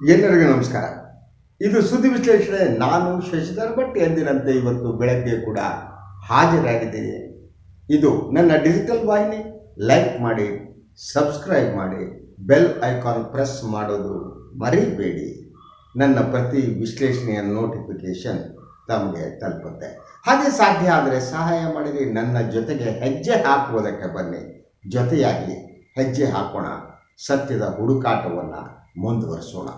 ಎಲ್ಲರಿಗೂ ನಮಸ್ಕಾರ. ಇದು ಸುದ್ದಿ ವಿಶ್ಲೇಷಣೆ. ನಾನು ಶಶಿಧರ್ ಭಟ್ ಎಂದಿನಂತೆ ಇವತ್ತು ಬೆಳಗ್ಗೆ ಕೂಡ ಹಾಜರಾಗಿದ್ದೀನಿ. ಇದು ನನ್ನ ಡಿಜಿಟಲ್ ವಾಹಿನಿ. ಲೈಕ್ ಮಾಡಿ, ಸಬ್ಸ್ಕ್ರೈಬ್ ಮಾಡಿ, ಬೆಲ್ ಐಕಾನ್ ಪ್ರೆಸ್ ಮಾಡೋದು ಮರೀಬೇಡಿ. ನನ್ನ ಪ್ರತಿ ವಿಶ್ಲೇಷಣೆಯ ನೋಟಿಫಿಕೇಷನ್ ತಮಗೆ ತಲುಪುತ್ತೆ. ಹಾಗೆ ಸಾಧ್ಯ ಆದರೆ ಸಹಾಯ ಮಾಡಿರಿ. ನನ್ನ ಜೊತೆಗೆ ಹೆಜ್ಜೆ ಹಾಕುವುದಕ್ಕೆ ಬನ್ನಿ. ಜೊತೆಯಾಗಿ ಹೆಜ್ಜೆ ಹಾಕೋಣ. ಸತ್ಯದ ಹುಡುಕಾಟವನ್ನು ಮುಂದುವರಿಸೋಣ.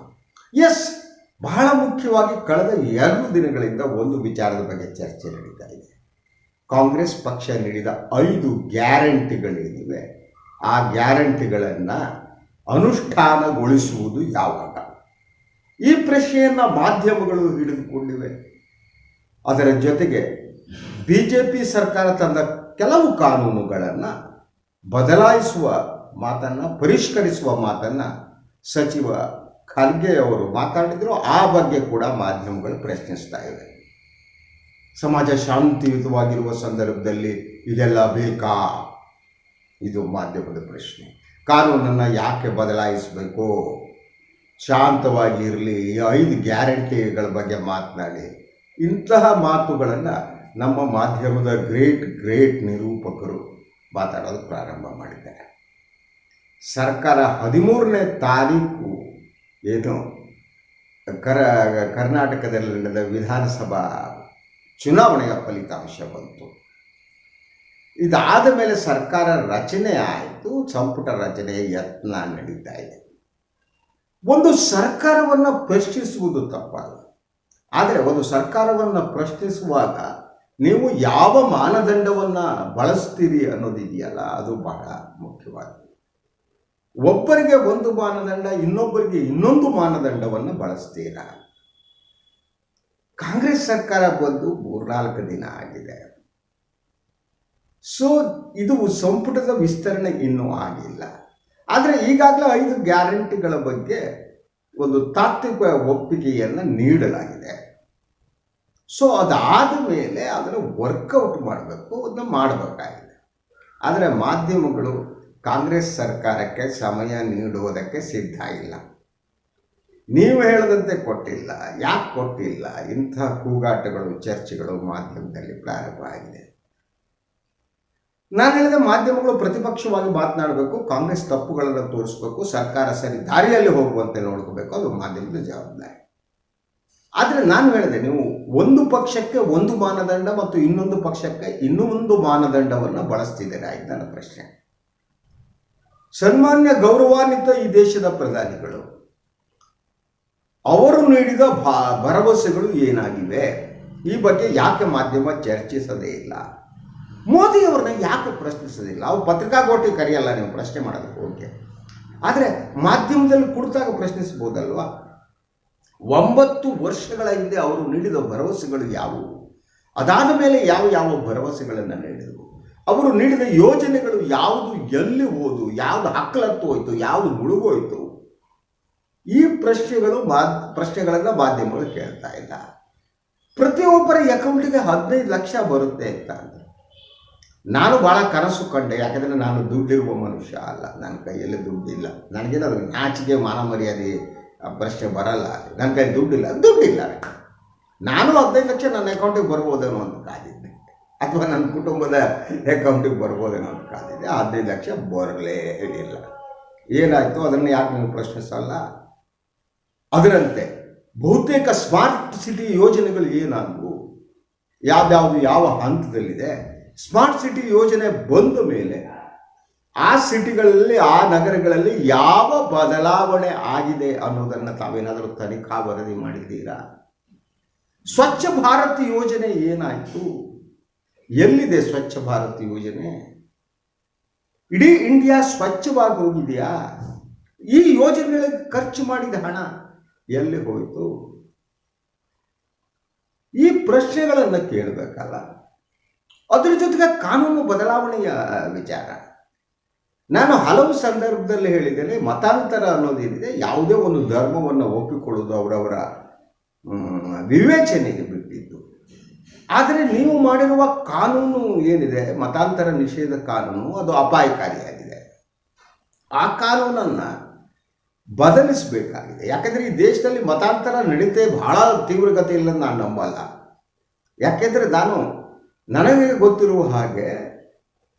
ಎಸ್ ಬಹಳ ಮುಖ್ಯವಾಗಿ ಕಳೆದ ಎರಡು ದಿನಗಳಿಂದ ಒಂದು ವಿಚಾರದ ಬಗ್ಗೆ ಚರ್ಚೆ ನಡೀತಾ ಇದೆ. ಕಾಂಗ್ರೆಸ್ ಪಕ್ಷ ನೀಡಿದ ಐದು ಗ್ಯಾರಂಟಿಗಳೇನಿವೆ ಆ ಗ್ಯಾರಂಟಿಗಳನ್ನು ಅನುಷ್ಠಾನಗೊಳಿಸುವುದು ಯಾವಾಗ? ಈ ಪ್ರಶ್ನೆಯನ್ನು ಮಾಧ್ಯಮಗಳು ಹಿಡಿದುಕೊಂಡಿವೆ. ಅದರ ಜೊತೆಗೆ ಬಿ ಜೆ ಪಿ ಸರ್ಕಾರ ತಂದ ಕೆಲವು ಕಾನೂನುಗಳನ್ನು ಬದಲಾಯಿಸುವ ಮಾತನ್ನು, ಪರಿಷ್ಕರಿಸುವ ಮಾತನ್ನು ಸಚಿವ ಖರ್ಗೆ ಅವರು ಮಾತಾಡಿದ್ರು, ಆ ಬಗ್ಗೆ ಕೂಡ ಮಾಧ್ಯಮಗಳು ಪ್ರಶ್ನಿಸ್ತಾ ಇವೆ. ಸಮಾಜ ಶಾಂತಿಯುತವಾಗಿರುವ ಸಂದರ್ಭದಲ್ಲಿ ಇದೆಲ್ಲ ಬೇಕಾ? ಇದು ಮಾಧ್ಯಮದ ಪ್ರಶ್ನೆ. ಕಾನೂನನ್ನು ಯಾಕೆ ಬದಲಾಯಿಸಬೇಕು? ಶಾಂತವಾಗಿ ಇರಲಿ ಈ ಐದು ಗ್ಯಾರಂಟಿಗಳ ಬಗ್ಗೆ ಮಾತನಾಡಿ. ಇಂತಹ ಮಾತುಗಳನ್ನು ನಮ್ಮ ಮಾಧ್ಯಮದ ಗ್ರೇಟ್ ಗ್ರೇಟ್ ನಿರೂಪಕರು ಮಾತಾಡೋದು ಪ್ರಾರಂಭ ಮಾಡಿದ್ದಾರೆ. ಸರ್ಕಾರ ಹದಿಮೂರನೇ ತಾರೀಕು ಏನು ಕರ ಕರ್ನಾಟಕದಲ್ಲಿ ನಡೆದ ವಿಧಾನಸಭಾ ಚುನಾವಣೆಯ ಫಲಿತಾಂಶ ಬಂತು. ಇದಾದ ಮೇಲೆ ಸರ್ಕಾರ ರಚನೆ ಆಯಿತು, ಸಂಪುಟ ರಚನೆಯ ಯತ್ನ ನಡೀತಾ ಇದೆ. ಒಂದು ಸರ್ಕಾರವನ್ನು ಪ್ರಶ್ನಿಸುವುದು ತಪ್ಪಲ್ಲ. ಆದರೆ ಒಂದು ಸರ್ಕಾರವನ್ನು ಪ್ರಶ್ನಿಸುವಾಗ ನೀವು ಯಾವ ಮಾನದಂಡವನ್ನು ಬಳಸ್ತೀರಿ ಅನ್ನೋದಿದೆಯಲ್ಲ, ಅದು ಬಹಳ ಮುಖ್ಯವಾಗಿದೆ. ಒಬ್ಬರಿಗೆ ಒಂದು ಮಾನದಂಡ, ಇನ್ನೊಬ್ಬರಿಗೆ ಇನ್ನೊಂದು ಮಾನದಂಡವನ್ನು ಬಳಸ್ತೀರಾ? ಕಾಂಗ್ರೆಸ್ ಸರ್ಕಾರ ಬಂದು ಮೂರ್ನಾಲ್ಕು ದಿನ ಆಗಿದೆ. ಸೊ ಇದು ಸಂಪುಟದ ವಿಸ್ತರಣೆ ಇನ್ನೂ ಆಗಿಲ್ಲ. ಆದರೆ ಈಗಾಗಲೇ ಐದು ಗ್ಯಾರಂಟಿಗಳ ಬಗ್ಗೆ ಒಂದು ತಾತ್ವಿಕ ಒಪ್ಪಿಗೆಯನ್ನು ನೀಡಲಾಗಿದೆ. ಸೊ ಅದಾದ ಮೇಲೆ ಅದನ್ನು ವರ್ಕೌಟ್ ಮಾಡಬೇಕು, ಅದನ್ನ ಮಾಡಬೇಕಾಗಿದೆ. ಆದರೆ ಮಾಧ್ಯಮಗಳು ಕಾಂಗ್ರೆಸ್ ಸರ್ಕಾರಕ್ಕೆ ಸಮಯ ನೀಡುವುದಕ್ಕೆ ಸಿದ್ಧ ಇಲ್ಲ. ನೀವು ಹೇಳದಂತೆ ಕೊಟ್ಟಿಲ್ಲ. ಯಾಕೆ ಕೊಟ್ಟಿಲ್ಲ? ಇಂಥ ಕೂಗಾಟಗಳು, ಚರ್ಚೆಗಳು ಮಾಧ್ಯಮದಲ್ಲಿ ಪ್ರಾರಂಭ ಆಗಿದೆ. ನಾನು ಹೇಳಿದ ಮಾಧ್ಯಮಗಳು ಪ್ರತಿಪಕ್ಷವಾಗಿ ಮಾತನಾಡಬೇಕು, ಕಾಂಗ್ರೆಸ್ ತಪ್ಪುಗಳನ್ನು ತೋರಿಸ್ಬೇಕು, ಸರ್ಕಾರ ಸರಿ ದಾರಿಯಲ್ಲಿ ಹೋಗುವಂತೆ ನೋಡ್ಕೋಬೇಕು ಅದು ಮಾಧ್ಯಮದ ಜವಾಬ್ದಾರಿ. ಆದರೆ ನಾನು ಹೇಳಿದೆ, ನೀವು ಒಂದು ಪಕ್ಷಕ್ಕೆ ಒಂದು ಮಾನದಂಡ ಮತ್ತು ಇನ್ನೊಂದು ಪಕ್ಷಕ್ಕೆ ಇನ್ನೊಂದು ಮಾನದಂಡವನ್ನು ಬಳಸ್ತಿದ್ದೀರಾ ಇದು ನನ್ನ ಪ್ರಶ್ನೆ. ಸನ್ಮಾನ್ಯ ಗೌರವಾನ್ವಿತ ಈ ದೇಶದ ಪ್ರಧಾನಿಗಳು, ಅವರು ನೀಡಿದ ಭರವಸೆಗಳು ಏನಾಗಿವೆ? ಈ ಬಗ್ಗೆ ಯಾಕೆ ಮಾಧ್ಯಮ ಚರ್ಚಿಸದೇ ಇಲ್ಲ? ಮೋದಿಯವ್ರನ್ನ ಯಾಕೆ ಪ್ರಶ್ನಿಸೋದಿಲ್ಲ ಅವ್ರು ಪತ್ರಿಕಾಗೋಷ್ಠಿ ಕರೆಯಲ್ಲ, ನೀವು ಪ್ರಶ್ನೆ ಮಾಡೋದಕ್ಕೆ ಓಕೆ ಆದರೆ ಮಾಧ್ಯಮದಲ್ಲಿ ಕುಡಿದಾಗ ಪ್ರಶ್ನಿಸ್ಬೋದಲ್ವಾ ಒಂಬತ್ತು ವರ್ಷಗಳ ಹಿಂದೆ ಅವರು ನೀಡಿದ ಭರವಸೆಗಳು ಯಾವುವು? ಅದಾದ ಮೇಲೆ ಯಾವ ಯಾವ ಭರವಸೆಗಳನ್ನು ನೀಡಿದರು? ಅವರು ನೀಡಿದ ಯೋಜನೆಗಳು ಯಾವುದು, ಎಲ್ಲಿ ಹೋದು ಯಾವುದು ಹಕ್ಕಲತ್ತು ಹೋಯ್ತು, ಯಾವುದು ಮುಳುಗೋಯ್ತು ಈ ಪ್ರಶ್ನೆಗಳು ಮಾ ಪ್ರಶ್ನೆಗಳನ್ನು ಮಾಧ್ಯಮಗಳು ಕೇಳ್ತಾ ಇಲ್ಲ. ಪ್ರತಿಯೊಬ್ಬರ ಅಕೌಂಟಿಗೆ ಹದಿನೈದು ಲಕ್ಷ ಬರುತ್ತೆ ಅಂತ ನಾನು ಭಾಳ ಕನಸು ಕಂಡೆ, ಯಾಕಂದರೆ ನಾನು ದುಡ್ಡಿರುವ ಮನುಷ್ಯ ಅಲ್ಲ. ನನ್ನ ಕೈಯಲ್ಲಿ ದುಡ್ಡಿಲ್ಲ. ನನಗೇನಾದ್ರು ನಾಚಿಕೆ ಮಾನ ಮರ್ಯಾದೆ ಪ್ರಶ್ನೆ ಬರಲ್ಲ ನನ್ನ ಕೈ ದುಡ್ಡಿಲ್ಲ. ದುಡ್ಡಿಲ್ಲ. ನಾನು ಹದಿನೈದು ಲಕ್ಷ ನನ್ನ ಅಕೌಂಟಿಗೆ ಬರ್ಬೋದೇನೋ ಅಂತ ಕಾದಿದ್ದೆ. ಅಥವಾ ನನ್ನ ಕುಟುಂಬದ ಅಕೌಂಟಿಗೆ ಬರ್ಬೋದೇನೋ ಅಂತ ಕಾದಿದ್ದೆ ಆ ಹದಿನೈದು ಲಕ್ಷ ಬರಲೇ ಇಲ್ಲ ಏನಾಯಿತು? ಅದನ್ನು ಯಾಕೆ ನೀವು ಪ್ರಶ್ನಿಸಲ್ಲ? ಅದರಂತೆ ಬಹುತೇಕ ಸ್ಮಾರ್ಟ್ ಸಿಟಿ ಯೋಜನೆಗಳು ಏನಾದವು? ಯಾವ್ಯಾವುದು ಯಾವ ಹಂತದಲ್ಲಿದೆ? ಸ್ಮಾರ್ಟ್ ಸಿಟಿ ಯೋಜನೆ ಬಂದ ಮೇಲೆ ಆ ಸಿಟಿಗಳಲ್ಲಿ ಆ ನಗರಗಳಲ್ಲಿ ಯಾವ ಬದಲಾವಣೆ ಆಗಿದೆ ಅನ್ನೋದನ್ನು ತಾವೇನಾದರೂ ತನಿಖಾ ವರದಿ ಮಾಡಿದ್ದೀರಾ? ಸ್ವಚ್ಛ ಭಾರತ್ ಯೋಜನೆ ಏನಾಯಿತು? ಎಲ್ಲಿದೆ ಸ್ವಚ್ಛ ಭಾರತ್ ಯೋಜನೆ? ಇಡೀ ಇಂಡಿಯಾ ಸ್ವಚ್ಛವಾಗಿ ಹೋಗಿದೆಯಾ ಈ ಯೋಜನೆಗಳಿಗೆ ಖರ್ಚು ಮಾಡಿದ ಹಣ ಎಲ್ಲಿ ಹೋಯಿತು? ಈ ಪ್ರಶ್ನೆಗಳನ್ನು ಕೇಳಬೇಕಲ್ಲ. ಅದ್ರ ಜೊತೆಗೆ ಕಾನೂನು ಬದಲಾವಣೆಯ ವಿಚಾರ. ನಾನು ಹಲವು ಸಂದರ್ಭದಲ್ಲಿ ಹೇಳಿದ್ದೇನೆ, ಮತಾಂತರ ಅನ್ನೋದೇನಿದೆ, ಯಾವುದೇ ಒಂದು ಧರ್ಮವನ್ನು ಒಪ್ಪಿಕೊಳ್ಳೋದು ಅವರವರ ವಿವೇಚನೆ ಆದರೆ ನೀವು ಮಾಡಿರುವ ಕಾನೂನು ಏನಿದೆ, ಮತಾಂತರ ನಿಷೇಧ ಕಾನೂನು, ಅದು ಅಪಾಯಕಾರಿಯಾಗಿದೆ. ಆ ಕಾನೂನನ್ನು ಬದಲಿಸಬೇಕಾಗಿದೆ. ಯಾಕೆಂದರೆ ಈ ದೇಶದಲ್ಲಿ ಮತಾಂತರ ನಡೀತೆ ಬಹಳ ತೀವ್ರಗತಿಯಲ್ಲಿ ನಾನು ನಂಬಲ್ಲ. ಯಾಕೆಂದರೆ ನಾನು, ನನಗೆ ಗೊತ್ತಿರುವ ಹಾಗೆ,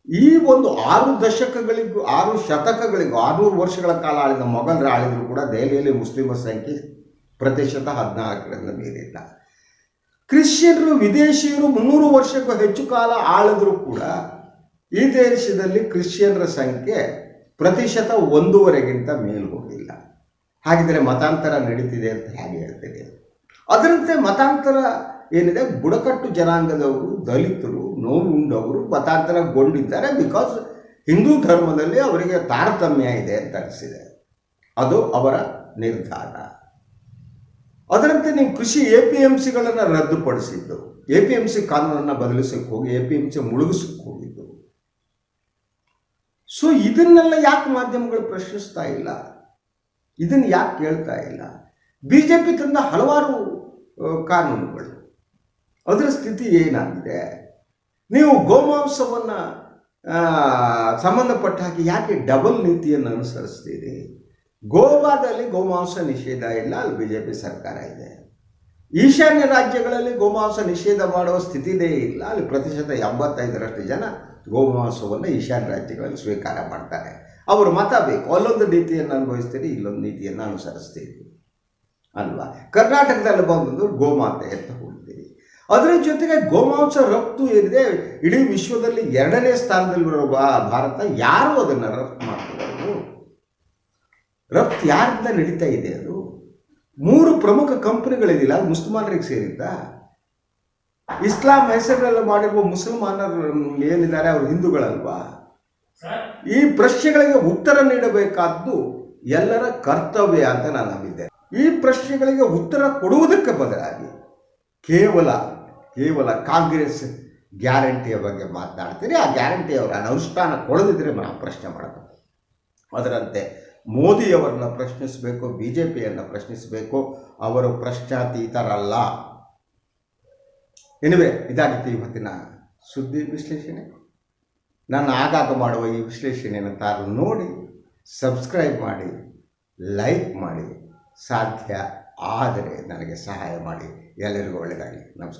ಈ ಒಂದು ಆರು ದಶಕಗಳಿಗೂ, ಆರು ಶತಕಗಳಿಗೂ, ಆರುನೂರು ವರ್ಷಗಳ ಕಾಲ ಆಳಿದ ಮೊಘಲರು ಆಳಿದ್ರು ಕೂಡ ದೆಹಲಿಯಲ್ಲಿ ಮುಸ್ಲಿಮರ ಸಂಖ್ಯೆ ಪ್ರತಿಶತ ಹದಿನಾಲ್ಕರಿಂದ ಮೀರಿಲ್ಲ ಕ್ರಿಶ್ಚಿಯನ್ರು, ವಿದೇಶಿಯರು ಮುನ್ನೂರು ವರ್ಷಕ್ಕೂ ಹೆಚ್ಚು ಕಾಲ ಆಳಿದ್ರು ಕೂಡ ಈ ದೇಶದಲ್ಲಿ ಕ್ರಿಶ್ಚಿಯನ್ರ ಸಂಖ್ಯೆ ಪ್ರತಿಶತ ಒಂದೂವರೆಗಿಂತ ಮೇಲ್ ಹೋಗಿಲ್ಲ ಹಾಗಿದ್ರೆ ಮತಾಂತರ ನಡೀತಿದೆ ಅಂತ ಹೇಗೆ ಹೇಳ್ತೇವೆ ಅದರಂತೆ ಮತಾಂತರ ಏನಿದೆ? ಬುಡಕಟ್ಟು ಜನಾಂಗದವರು, ದಲಿತರು ನೋವುಂಡವರು ಮತಾಂತರಗೊಂಡಿದ್ದಾರೆ ಬಿಕಾಸ್ ಹಿಂದೂ ಧರ್ಮದಲ್ಲಿ ಅವರಿಗೆ ತಾರತಮ್ಯ ಇದೆ ಅಂತ ಅನಿಸಿದೆ. ಅದು ಅವರ ನಿರ್ಧಾರ. ಅದರಂತೆ ನೀವು ಕೃಷಿ ಎ ಪಿ ಎಂ ಸಿಗಳನ್ನು ರದ್ದುಪಡಿಸಿದ್ದು ಎ ಪಿ ಎಂ ಸಿ ಕಾನೂನನ್ನು ಬದಲಿಸಕ್ಕೆ ಹೋಗಿ ಎ ಪಿ ಎಂ ಸಿ ಮುಳುಗಿಸಕ್ಕೆ ಹೋಗಿದ್ದು. ಸೊ ಇದನ್ನೆಲ್ಲ ಯಾಕೆ ಮಾಧ್ಯಮಗಳು ಪ್ರಶ್ನಿಸ್ತಾ ಇಲ್ಲ? ಇದನ್ನು ಯಾಕೆ ಕೇಳ್ತಾ ಇಲ್ಲ? ಬಿ ಜೆ ಪಿ ತಂದ ಹಲವಾರು ಕಾನೂನುಗಳು. ಅದರ ಸ್ಥಿತಿ ಏನಾಗಿದೆ? ನೀವು ಗೋಮಾಂಸವನ್ನು ಸಂಬಂಧಪಟ್ಟ ಹಾಗೆ ಯಾಕೆ ಡಬಲ್ ನೀತಿಯನ್ನು ಅನುಸರಿಸ್ತೀರಿ? ಗೋವಾದಲ್ಲಿ ಗೋಮಾಂಸ ನಿಷೇಧ ಇಲ್ಲ, ಅಲ್ಲಿ ಬಿ ಜೆ ಪಿ ಸರ್ಕಾರ ಇದೆ. ಈಶಾನ್ಯ ರಾಜ್ಯಗಳಲ್ಲಿ ಗೋಮಾಂಸ ನಿಷೇಧ ಮಾಡುವ ಸ್ಥಿತಿನೇ ಇಲ್ಲ, ಅಲ್ಲಿ ಪ್ರತಿಶತ ಎಂಬತ್ತೈದರಷ್ಟು ಜನ ಗೋಮಾಂಸವನ್ನು ಈಶಾನ್ಯ ರಾಜ್ಯಗಳಲ್ಲಿ ಸ್ವೀಕಾರ ಮಾಡ್ತಾರೆ. ಅವರು ಮತ ಬೇಕು, ಅಲ್ಲೊಂದು ನೀತಿಯನ್ನು ಅನುಭವಿಸ್ತೀರಿ, ಇಲ್ಲೊಂದು ನೀತಿಯನ್ನು ಅನುಸರಿಸ್ತೀರಿ. ಅಲ್ವಾ? ಕರ್ನಾಟಕದಲ್ಲಿ ಬಂದು ಗೋಮಾತೆ ಅಂತ ಹೋಗ್ತೀರಿ ಅದರ ಜೊತೆಗೆ ಗೋಮಾಂಸ ರಫ್ತು ಏನಿದೆ, ಇಡೀ ವಿಶ್ವದಲ್ಲಿ ಎರಡನೇ ಸ್ಥಾನದಲ್ಲಿ ಬಾ- ಭಾರತ ಯಾರು ಅದನ್ನು ರಫ್ತು ಮಾಡ್ತಿರೋದು? ರಫ್ತು ಯಾರಿಂದ ನಡೀತಾ ಇದೆ ಅದು? ಮೂರು ಪ್ರಮುಖ ಕಂಪನಿಗಳಿದಿಲ್ಲ ಅದು ಮುಸಲ್ಮಾನರಿಗೆ ಸೇರಿದ್ದ. ಇಸ್ಲಾಂ ಹೆಸರಿನಲ್ಲಿ ಮಾಡಿರುವ ಮುಸಲ್ಮಾನರು ಏನಿದ್ದಾರೆ? ಅವರು ಹಿಂದೂಗಳಲ್ವಾ? ಈ ಪ್ರಶ್ನೆಗಳಿಗೆ ಉತ್ತರ ನೀಡಬೇಕಾದ್ದು ಎಲ್ಲರ ಕರ್ತವ್ಯ ಅಂತ ನಾನು ನಂಬಿದ್ದೆ. ಈ ಪ್ರಶ್ನೆಗಳಿಗೆ ಉತ್ತರ ಕೊಡುವುದಕ್ಕೆ ಬದಲಾಗಿ ಕೇವಲ ಕೇವಲ ಕಾಂಗ್ರೆಸ್ ಗ್ಯಾರಂಟಿಯ ಬಗ್ಗೆ ಮಾತನಾಡ್ತೀರಿ ಆ ಗ್ಯಾರಂಟಿ ಅವರ ಅನುಷ್ಠಾನ ಕೊಡದಿದ್ದರೆ ನಾವು ಪ್ರಶ್ನೆ ಮಾಡಬೇಕು. ಅದರಂತೆ ಮೋದಿಯವರನ್ನ ಪ್ರಶ್ನಿಸಬೇಕು ಬಿ ಜೆ ಪಿಯನ್ನು ಪ್ರಶ್ನಿಸಬೇಕು, ಅವರು ಪ್ರಶ್ನಾತೀತರಲ್ಲ. ಎನಿವೆ ಇದಾಗಿತ್ತು ಇವತ್ತಿನ ಸುದ್ದಿ ವಿಶ್ಲೇಷಣೆ. ನಾನು ಆಗಾಗ ಮಾಡುವ ಈ ವಿಶ್ಲೇಷಣೆಯನ್ನು ತಾರು ನೋಡಿ ಸಬ್ಸ್ಕ್ರೈಬ್ ಮಾಡಿ ಲೈಕ್ ಮಾಡಿ, ಸಾಧ್ಯ ಆದರೆ ನನಗೆ ಸಹಾಯ ಮಾಡಿ. ಎಲ್ಲರಿಗೂ ಒಳ್ಳೆಯದಾಗಲಿ ನಮಸ್ಕಾರ.